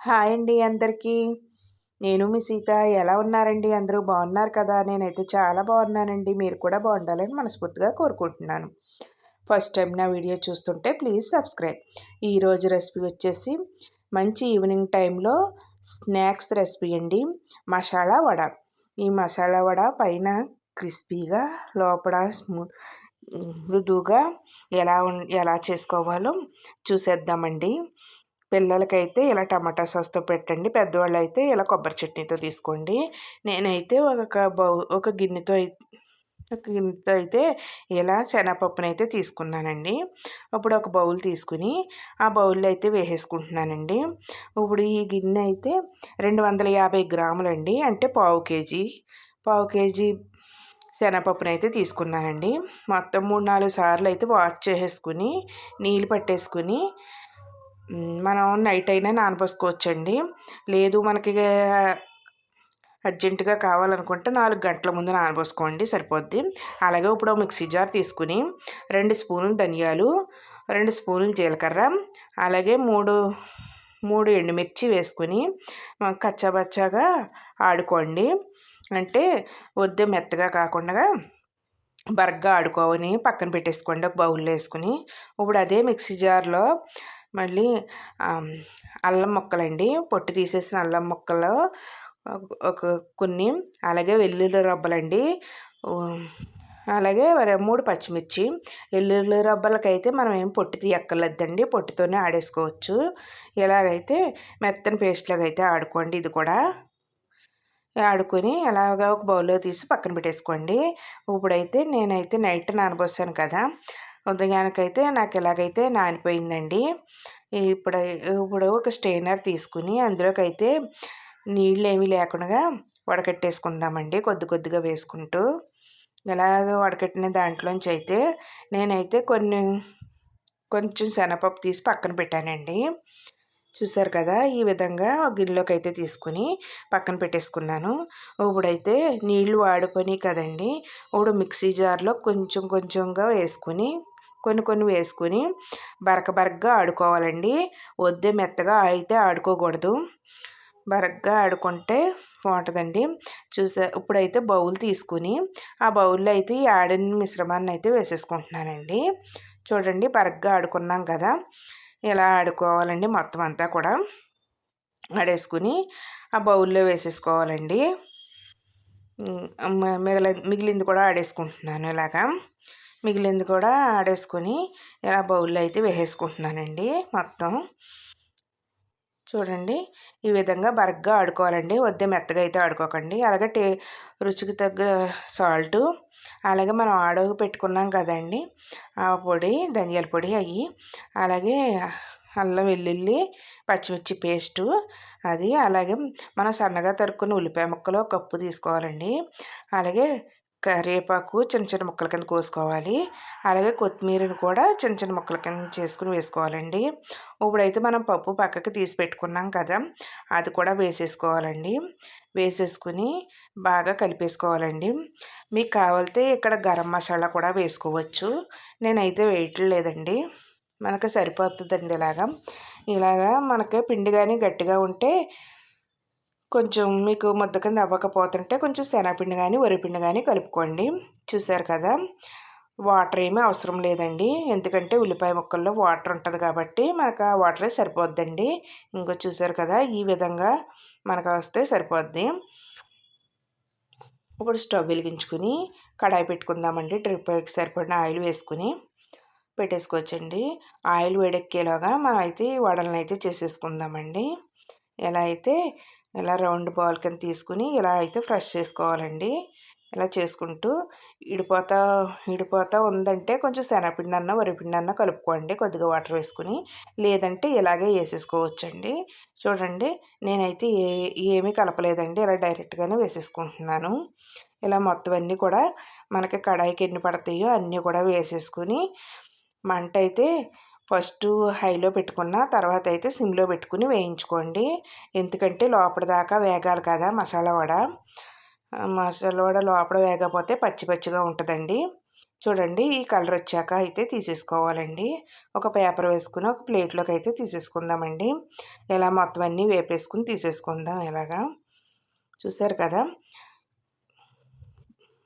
Hi అండి అందరికీ. నేను మీ సీత. ఎలా ఉన్నారండి? అందరూ బాగున్నారు కదా? నేనైతే చాలా బాగున్నానండి. మీరు కూడా బాగుండాలని మనస్ఫూర్తిగా కోరుకుంటున్నాను. ఫస్ట్ టైం నా వీడియో చూస్తుంటే ప్లీజ్ సబ్స్క్రైబ్. ఈరోజు రెసిపీ వచ్చేసి మంచి ఈవినింగ్ టైంలో స్నాక్స్ రెసిపీ అండి. మసాలా వడ. ఈ మసాలా వడ పైన క్రిస్పీగా లోపల స్మూత్ మృదువుగా ఎలా ఎలా చేసుకోవాలో చూసేద్దామండి. పిల్లలకైతే ఇలా టమాటా సాస్తో పెట్టండి. పెద్దవాళ్ళు అయితే ఇలా కొబ్బరి చట్నీతో తీసుకోండి. నేనైతే ఒక బౌ ఒక గిన్నెతో ఒక గిన్నెతో అయితే ఇలా శనగపప్పునైతే తీసుకున్నానండి. ఇప్పుడు ఒక బౌల్ తీసుకుని ఆ బౌల్లో అయితే వేసేసుకుంటున్నానండి. ఇప్పుడు ఈ గిన్నె అయితే రెండు వందల యాభై గ్రాములండి. అంటే పావు కేజీ పావు కేజీ శనగపప్పునైతే తీసుకున్నానండి. మొత్తం మూడు నాలుగు సార్లు అయితే వాష్ చేసేసుకుని నీళ్ళు పట్టేసుకుని మనం నైట్ అయినా నానబోసుకోవచ్చండి లేదు మనకి అర్జెంటుగా కావాలనుకుంటే నాలుగు గంటల ముందు నానబోసుకోండి సరిపోద్ది. అలాగే ఇప్పుడు మిక్సీ జార్ తీసుకుని రెండు స్పూన్లు ధనియాలు రెండు స్పూన్లు జీలకర్ర అలాగే మూడు మూడు ఎండుమిర్చి వేసుకుని కచ్చాబచ్చాగా ఆడుకోండి. అంటే వద్దు మెత్తగా కాకుండా బరగ్గా ఆడుకోవని పక్కన పెట్టేసుకోండి. ఒక బౌల్లో వేసుకుని ఇప్పుడు అదే మిక్సీ జార్లో మళ్ళీ అల్లం ముక్కలండి. పొట్టు తీసేసిన అల్లం ముక్కలు ఒక కొన్ని అలాగే వెల్లుల్లి రబ్బలండి. అలాగే మూడు పచ్చిమిర్చి. వెల్లుల్లి రబ్బలకైతే మనం ఏం పొట్టు తీయక్కర్లేదండి. పొట్టుతోనే ఆడేసుకోవచ్చు. ఇలాగైతే మెత్తని పేస్ట్లాగా అయితే ఆడుకోండి ఇది కూడా. ఆడుకొని అలాగా ఒక బౌల్లో తీసి పక్కన పెట్టేసుకోండి. ఇప్పుడైతే నేనైతే నైట్ నానబోసాను కదా. ఉదయానికైతే నాకు ఎలాగైతే నానిపోయిందండి. ఇప్పుడు ఇప్పుడు ఒక స్టెయినర్ తీసుకుని అందులోకైతే నీళ్ళు ఏమీ లేకుండా వడకట్టేసుకుందామండి కొద్ది కొద్దిగా వేసుకుంటూ. ఎలాగో వడకట్టిన దాంట్లోంచి అయితే నేనైతే కొన్ని కొంచెం శనగపప్పు తీసి పక్కన పెట్టానండి. చూసారు కదా ఈ విధంగా గిన్నెలోకి అయితే తీసుకుని పక్కన పెట్టేసుకున్నాను. ఇప్పుడైతే నీళ్ళు వాడుకొని కదండి ఇప్పుడు మిక్సీ జార్లో కొంచెం కొంచెంగా వేసుకుని కొన్ని కొన్ని వేసుకొని బరక బరకగా ఆడుకోవాలండి. వద్దే మెత్తగా అయితే ఆడుకోకూడదు. బరగ్గా ఆడుకుంటే బాగుంటుందండి. చూసా ఇప్పుడైతే బౌల్ తీసుకుని ఆ బౌల్లో అయితే ఈ ఆడిన మిశ్రమాన్ని అయితే వేసేసుకుంటున్నానండి. చూడండి బరగ్గా ఆడుకున్నాం కదా. ఇలా ఆడుకోవాలండి మొత్తం అంతా కూడా ఆడేసుకుని ఆ బౌల్లో వేసేసుకోవాలండి. మిగిలి మిగిలింది కూడా ఆడేసుకుంటున్నాను ఇలాగా. మిగిలింది కూడా ఆడేసుకొని ఇలా బౌల్లో అయితే వేసేసుకుంటున్నానండి మొత్తం. చూడండి ఈ విధంగా బరగ్గా ఆడుకోవాలండి. వద్దే మెత్తగా అయితే ఆడుకోకండి. అలాగే టే రుచికి తగ్గ సాల్టు అలాగే మనం ఆడవు పెట్టుకున్నాం కదండి ఆ పొడి ధనియాల పొడి అవి అలాగే అల్లం వెల్లుల్లి పచ్చిమిర్చి పేస్టు అది అలాగే మనం సన్నగా తరుక్కున్న ఉల్లిపాయ ముక్కలు కప్పు తీసుకోవాలండి. అలాగే కరివేపాకు చిన్న చిన్న ముక్కల కింద కోసుకోవాలి. అలాగే కొత్తిమీరని కూడా చిన్న చిన్న ముక్కల కింద చేసుకుని వేసుకోవాలండి. ఇప్పుడైతే మనం పప్పు పక్కకి తీసి పెట్టుకున్నాం కదా అది కూడా వేసేసుకోవాలండి. వేసేసుకుని బాగా కలిపేసుకోవాలండి. మీకు కావాలితే ఇక్కడ గరం మసాలా కూడా వేసుకోవచ్చు. నేనైతే వేయట్లేదండి మనకు సరిపోతుందండి ఇలాగా. ఇలాగా మనకి పిండి కానీ గట్టిగా ఉంటే కొంచెం మీకు ముద్ద కింద అవ్వకపోతుంటే కొంచెం శనగపిండి కానీ వరిపిండి కానీ కలుపుకోండి. చూసారు కదా? వాటర్ ఏమీ అవసరం లేదండి. ఎందుకంటే ఉల్లిపాయ ముక్కల్లో వాటర్ ఉంటుంది కాబట్టి మనకు ఆ వాటరే సరిపోద్దండి. ఇంకో చూసారు కదా? ఈ విధంగా మనకు వస్తే సరిపోద్ది. ఇప్పుడు స్టవ్ వెలిగించుకుని కడాయి పెట్టుకుందామండి. ట్రిప్కి సరిపడిన ఆయిల్ వేసుకుని పెట్టేసుకోవచ్చండి. ఆయిల్ వేడెక్కేలాగా మనం అయితే వడలను అయితే చేసేసుకుందామండి. ఎలా అయితే ఇలా రౌండ్ బాల్ కింద తీసుకుని ఇలా అయితే ఫ్రెష్ చేసుకోవాలండి. ఇలా చేసుకుంటూ ఇడిపోతా ఇడిపోతా ఉందంటే కొంచెం శనగపిండి అన్న వరిపిండి అన్న కలుపుకోండి. కొద్దిగా వాటర్ వేసుకుని లేదంటే ఇలాగే వేసేసుకోవచ్చండి. చూడండి నేనైతే ఏ ఏమీ కలపలేదండి. ఇలా డైరెక్ట్గానే వేసేసుకుంటున్నాను. ఇలా మొత్తం అన్నీ కూడా మనకి కడాయికి ఎన్ని పడతాయో అన్నీ కూడా వేసేసుకుని మంట అయితే ఫస్ట్ హైలో పెట్టుకున్న తర్వాత అయితే సిమ్లో పెట్టుకుని వేయించుకోండి. ఎందుకంటే లోపల దాకా వేగాలి కదా మసాలా వడ. మసాలా వడ లోపల వేగకపోతే పచ్చి పచ్చిగా ఉంటుందండి. చూడండి ఈ కలర్ వచ్చాక అయితే తీసేసుకోవాలండి. ఒక పేపర్ వేసుకుని ఒక ప్లేట్లోకి అయితే తీసేసుకుందామండి. ఇలా మొత్తం అన్నీ వేపేసుకుని తీసేసుకుందాం ఇలాగా. చూసారు కదా?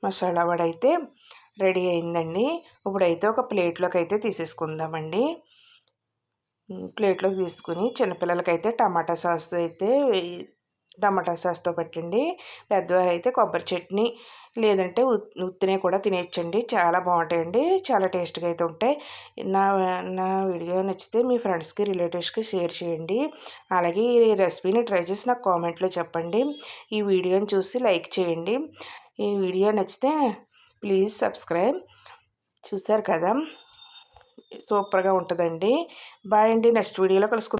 మసాలా వడ అయితే రెడీ అయిందండి. ఇప్పుడైతే ఒక ప్లేట్లోకి అయితే తీసేసుకుందామండి. ప్లేట్లోకి తీసుకుని చిన్నపిల్లలకైతే టమాటా సాస్ అయితే టమాటా సాస్తో పెట్టండి. పెద్దవారు అయితే కొబ్బరి చట్నీ లేదంటే ఉత్తినే కూడా తినేయచ్చండి. చాలా బాగుంటాయండి. చాలా టేస్ట్గా అయితే ఉంటాయి. నా నా వీడియో నచ్చితే మీ ఫ్రెండ్స్కి రిలేటివ్స్కి షేర్ చేయండి. అలాగే ఈ రెసిపీని ట్రై చేసి నాకు కామెంట్లో చెప్పండి. ఈ వీడియోని చూసి లైక్ చేయండి. ఈ వీడియో నచ్చితే ప్లీజ్ సబ్స్క్రైబ్. చూసారు కదా? సూపర్గా ఉంటుందండి. బాయ్ అండి. నెక్స్ట్ వీడియోలో కలుసుకుందాం.